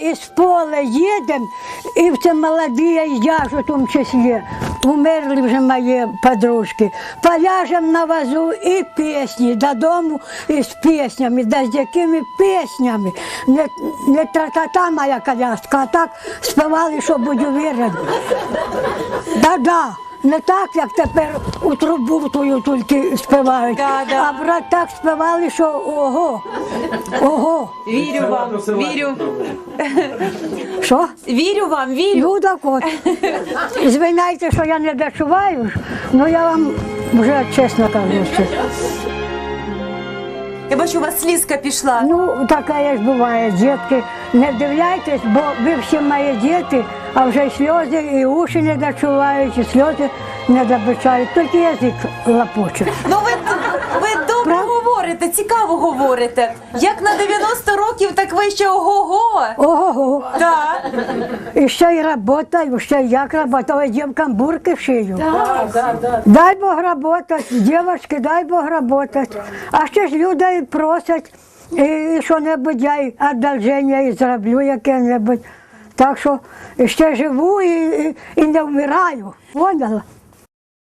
Із поля їдемо, і це молоді, я ж у тому числі. Умерли вже мої подружки. Поляжем на вазу і пісні додому із піснями, да з якими піснями. Не, не тра-та-та моя коляска, а так співали, що будь уверен. Да-да. Не так, як тепер у трубу тую тільки співають, Да, да. а брат так співали, що ого, ого. Вірю вам, вірю. Що? Вірю вам, вірю. Ну так от. Звиняйте, що я не дочуваю, але я вам вже чесно кажу. що- Я бачу, у вас слізка пішла. Ну, таке ж буває, дітки. Не вдивляйтесь, бо ви всі мої діти, а вже й сльози, і уші не дочувають, і сльози не добичають, тільки язик лапоче. Ну ви, ви добре Правда? говорите, цікаво говорите. Як на 90 років, так ви ще ого-го. Ого, Так. і ще й работаю, ще як работаю, дівкам бурки шию. Дай Бог работать, дівчатки, дай Бог работать. А ще ж люди просять, і що-небудь я й одолження і зроблю яке-небудь. Так що ще живу і, і, не вмираю. Поняла?